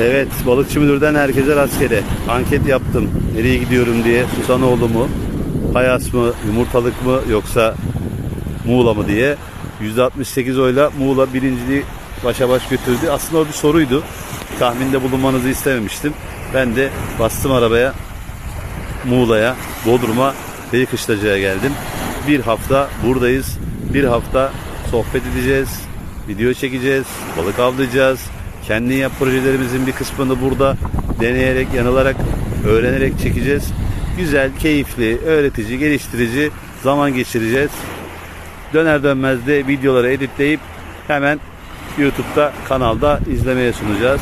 Evet, Balıkçı Müdür'den herkese rastgele. Anket yaptım. Nereye gidiyorum diye. Susanoğlu mu? Payas mı? Yumurtalık mı? Yoksa Muğla mı diye. %68 oyla Muğla birinciliği başa baş götürdü. Aslında o bir soruydu. Tahminde bulunmanızı istememiştim. Ben de bastım arabaya. Muğla'ya, Bodrum'a, Beylikdüzü'ye geldim. Bir hafta buradayız. Bir hafta sohbet edeceğiz. Video çekeceğiz. Balık avlayacağız. Kendi yap projelerimizin bir kısmını burada deneyerek, yanılarak, öğrenerek çekeceğiz. Güzel, keyifli, öğretici, geliştirici zaman geçireceğiz. Döner dönmez de videoları editleyip hemen YouTube'da kanalda izlemeye sunacağız.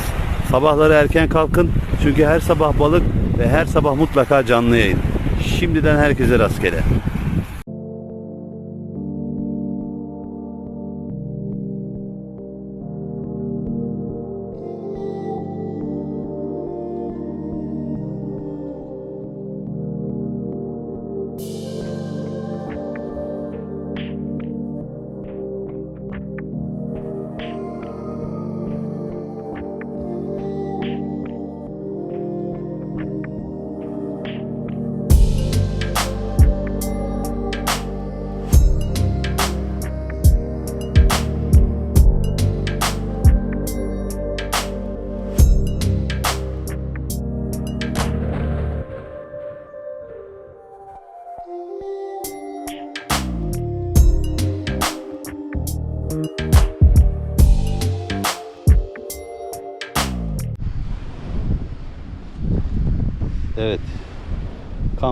Sabahları erken kalkın çünkü her sabah balık ve her sabah mutlaka canlı yayın. Şimdiden herkese rastgele.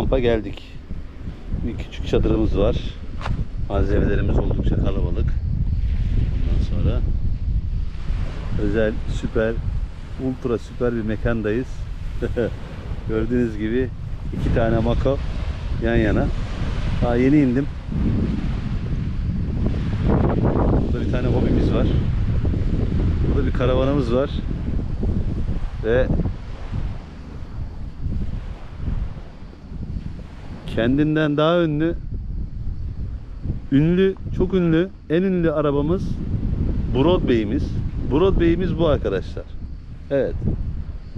Kampa geldik. Bir küçük çadırımız var. Malzemelerimiz oldukça kalabalık. Ondan sonra özel, süper, ultra süper bir mekandayız. Gördüğünüz gibi iki tane mako yan yana. Daha yeni indim. Burada bir tane hobimiz var. Burada bir karavanımız var. Ve kendinden daha ünlü ünlü, çok ünlü, en ünlü arabamız Broadway'imiz. Broadway'imiz bu arkadaşlar. Evet.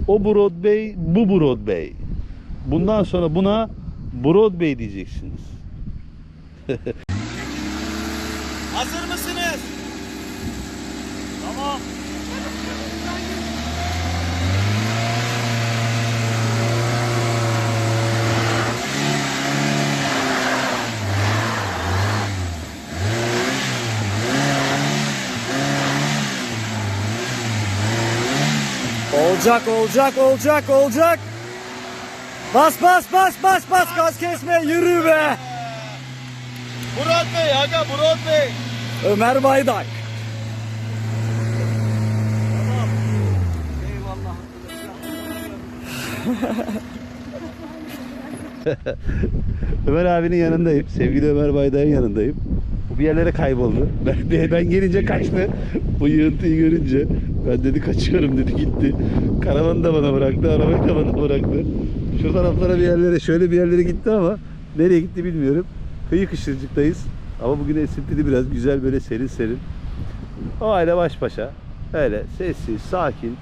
O Broadway, bu Broadway. Bundan sonra buna Broadway diyeceksiniz. Hazır mısınız? Tamam. Olacak, olacak, olacak, olacak. Bas, bas, bas, bas, bas, gaz kesme, yürü be. Murat Bey, aga Murat Bey. Ömer Baydak. Ömer abinin yanındayım. Sevgili Ömer Baydağ'ın yanındayım. Bu bir yerlere kayboldu. Ben, ben gelince kaçtı. Bu yığıntıyı görünce ben dedi kaçıyorum dedi gitti. Karavanı da bana bıraktı, arabayı da bana bıraktı. Şu taraflara bir yerlere, şöyle bir yerlere gitti ama nereye gitti bilmiyorum. Kıyı kışırcıktayız. Ama bugün esintili biraz güzel böyle serin serin. O aile baş başa. Öyle sessiz, sakin.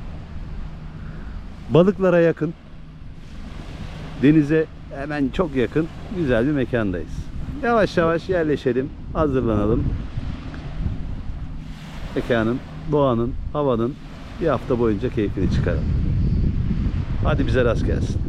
Balıklara yakın. Denize hemen çok yakın güzel bir mekandayız. Yavaş yavaş yerleşelim, hazırlanalım. Mekanın, doğanın, havanın bir hafta boyunca keyfini çıkaralım. Hadi bize rast gelsin.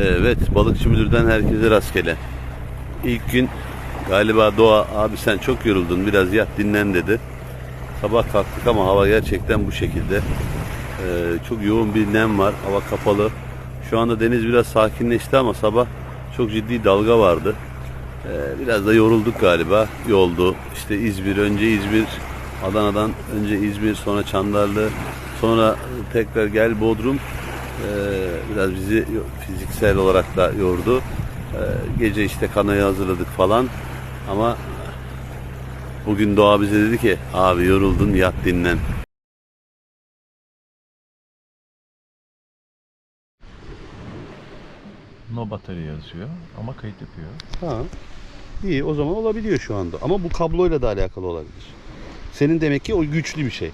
Evet, balıkçı müdürden herkese rastgele. İlk gün galiba Doğa abi sen çok yoruldun biraz yat dinlen dedi. Sabah kalktık ama hava gerçekten bu şekilde. Ee, çok yoğun bir nem var, hava kapalı. Şu anda deniz biraz sakinleşti ama sabah çok ciddi dalga vardı. Ee, biraz da yorulduk galiba yoldu. İşte İzmir, önce İzmir, Adana'dan önce İzmir, sonra Çandarlı, sonra tekrar gel Bodrum. Ee, biraz bizi fiziksel olarak da yordu. Ee, gece işte kanayı hazırladık falan. Ama bugün Doğa bize dedi ki abi yoruldun yat dinlen. No batarya yazıyor ama kayıt yapıyor. Ha. İyi o zaman olabiliyor şu anda. Ama bu kabloyla da alakalı olabilir. Senin demek ki o güçlü bir şey.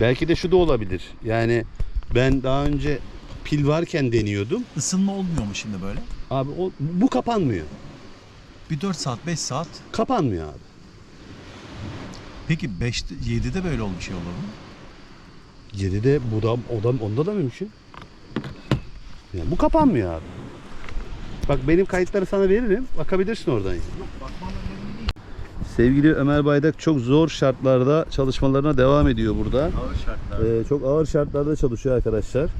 Belki de şu da olabilir. Yani ben daha önce pil varken deniyordum. Isınma olmuyor mu şimdi böyle? Abi o, bu kapanmıyor. Bir 4 saat 5 saat. Kapanmıyor abi. Peki 5'te 7'de böyle ol bir şey olur mu? 7'de bu da o da onda da mümkün. Yani bu kapanmıyor abi. Bak benim kayıtları sana veririm. Bakabilirsin oradan. yani. Sevgili Ömer Baydak çok zor şartlarda çalışmalarına devam ediyor burada. Ağır şartlar. Ee, çok ağır şartlarda çalışıyor arkadaşlar.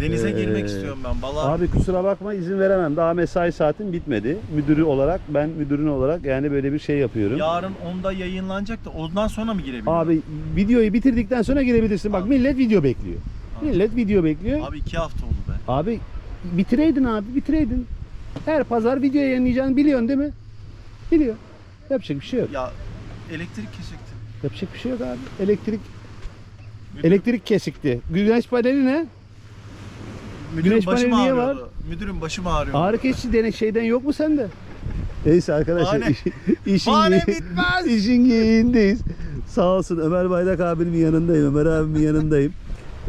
Denize ee, girmek istiyorum ben. Balığa Abi kusura bakma izin veremem. Daha mesai saatim bitmedi. Müdürü olarak ben müdürün olarak yani böyle bir şey yapıyorum. yarın 10'da yayınlanacak da ondan sonra mı girebilirim? Abi videoyu bitirdikten sonra girebilirsin. Bak Abi. millet video bekliyor. Abi. Millet video bekliyor. Abi 2 hafta oldu be. Abi bitireydin abi bitireydin. Her pazar video yayınlayacağını biliyorsun değil mi? Biliyor. Yapacak bir şey yok. Ya elektrik kesikti. Yapacak bir şey yok abi. Elektrik Müdür, elektrik kesikti. Güneş paneli ne? müdürüm güneş başım paneli niye ağrıyordu. Müdürüm başım ağrıyor. Ağrı kesici dene şeyden yok mu sende? Neyse arkadaşlar Bahane. iş- işin Bahane bitmez. işin geyiğindeyiz. Sağ olsun Ömer Bayrak abimin yanındayım. Ömer abimin yanındayım.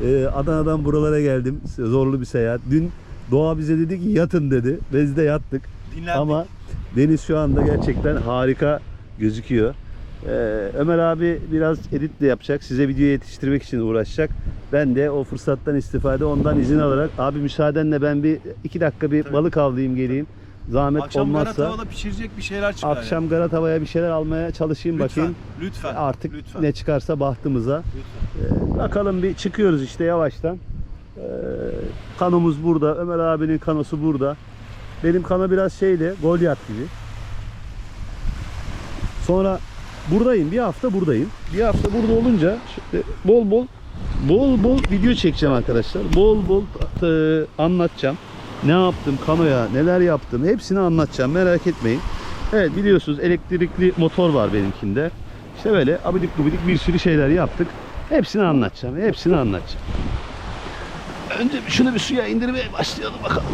Ee, Adana'dan buralara geldim. Zorlu bir seyahat. Dün Doğa bize dedi ki yatın dedi. Biz de yattık. Dinlendik. Ama deniz şu anda gerçekten harika gözüküyor. Ee, Ömer abi biraz edit de yapacak. Size video yetiştirmek için uğraşacak. Ben de o fırsattan istifade ondan izin alarak abi müsaadenle ben bir iki dakika bir Tabii. balık avlayayım geleyim. Zahmet Akşam olmazsa Garatava'da pişirecek bir şeyler çıkar. akşam Garat Hava'ya bir şeyler almaya çalışayım yani. lütfen, bakayım. Lütfen. Artık lütfen. ne çıkarsa bahtımıza. Lütfen. Ee, bakalım bir çıkıyoruz işte yavaştan. Ee, kanomuz burada. Ömer abinin kanosu burada. Benim kano biraz şeyle Goliath gibi. Sonra buradayım. Bir hafta buradayım. Bir hafta burada olunca bol bol bol bol video çekeceğim arkadaşlar. Bol bol e, anlatacağım. Ne yaptım kanoya, neler yaptım hepsini anlatacağım. Merak etmeyin. Evet biliyorsunuz elektrikli motor var benimkinde. İşte böyle abidik gubidik bir sürü şeyler yaptık. Hepsini anlatacağım. Hepsini anlatacağım. Önce şunu bir suya indirmeye başlayalım bakalım.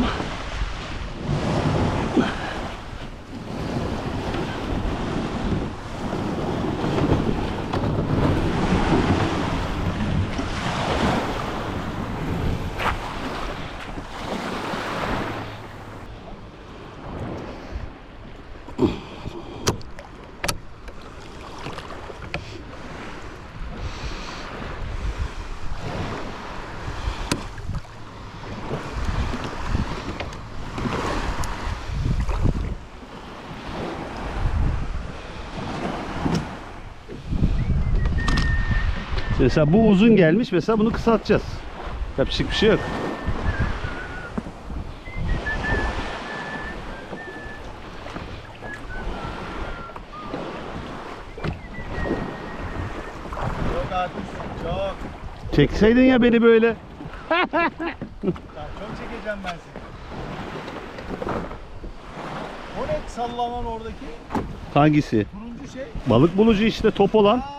Mesela bu uzun gelmiş. Mesela bunu kısaltacağız. Yapacak bir şey yok. Çok çok. Çekseydin ya beni böyle. Çok çekeceğim ben seni. O ne sallanan oradaki? Hangisi? Turuncu şey. Balık bulucu işte top olan. Aa,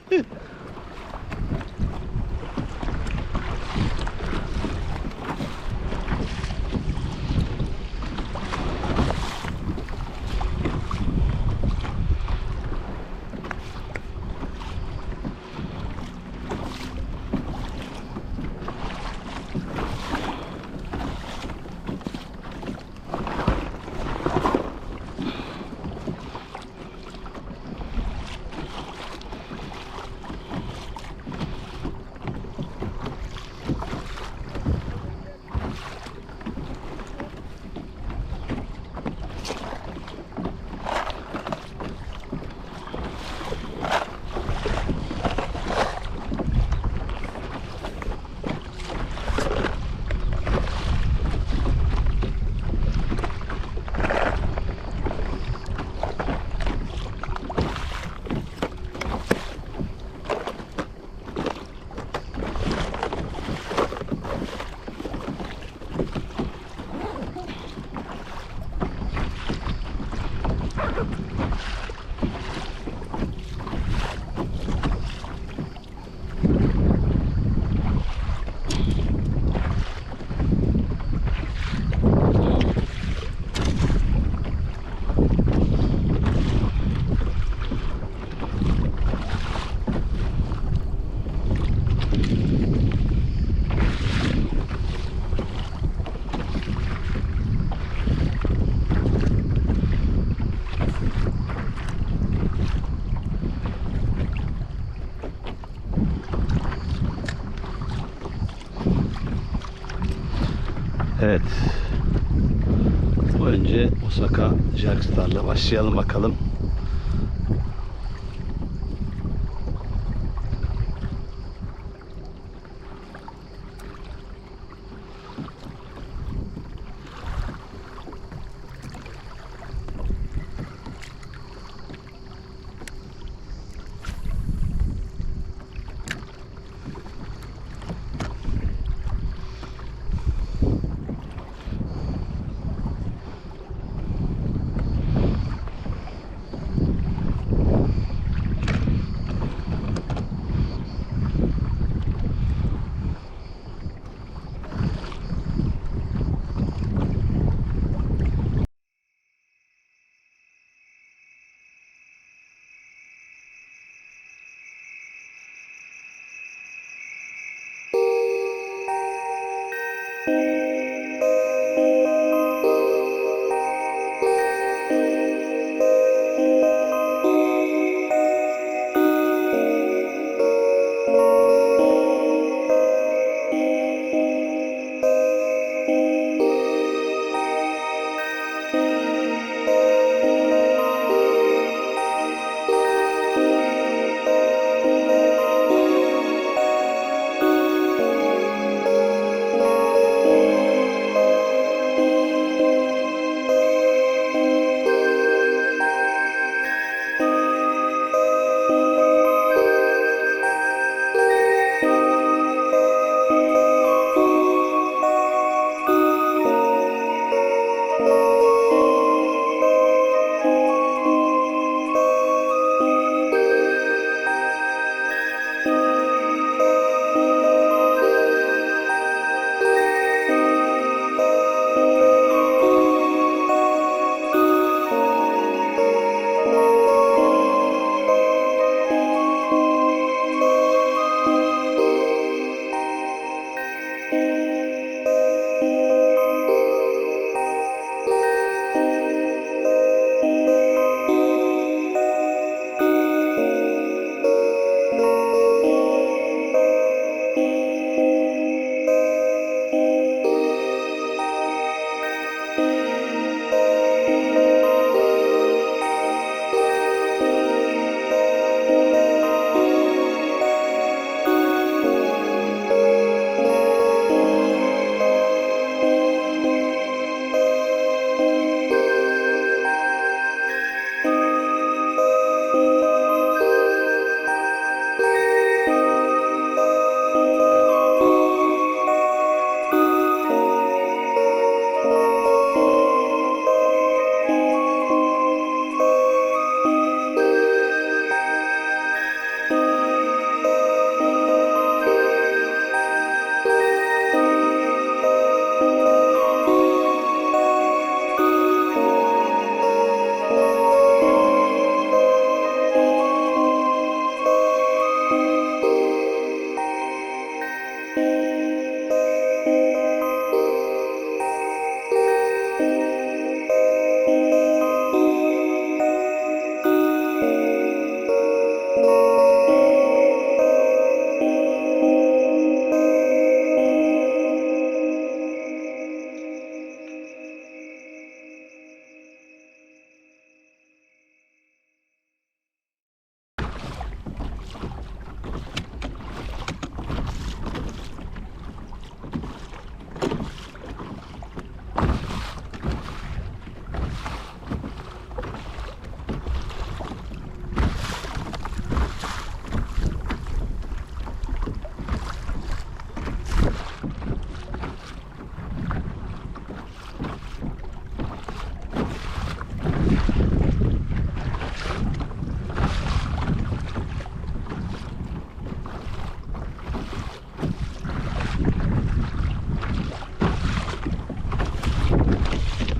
Evet. Önce Osaka Jerkstar'la başlayalım bakalım.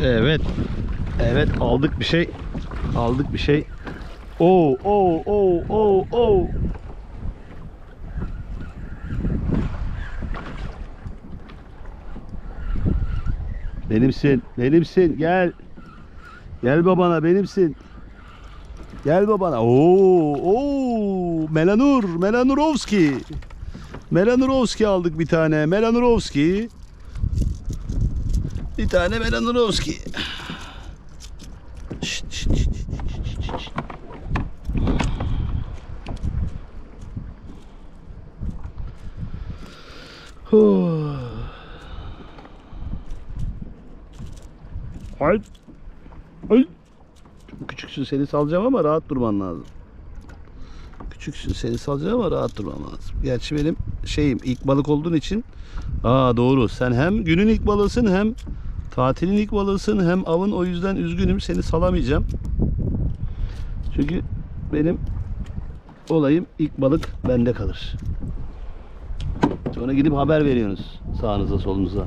Evet. Evet aldık bir şey. Aldık bir şey. Oo oo oo oo oo. Benimsin, benimsin. Gel. Gel babana, benimsin. Gel babana. Oo, oo. Melanur, Melanurovski. Melanurovski aldık bir tane. Melanurovski. Bir tane. Huh. Ay. Ay. Küçüksün seni salacağım ama rahat durman lazım. Küçüksün seni salacağım ama rahat durman lazım. Gerçi benim şeyim ilk balık olduğun için Aa doğru. Sen hem günün ilk balığısın hem tatilin ilk balığısın hem avın o yüzden üzgünüm seni salamayacağım. Çünkü benim olayım ilk balık bende kalır. Sonra gidip haber veriyorsunuz sağınıza solunuza.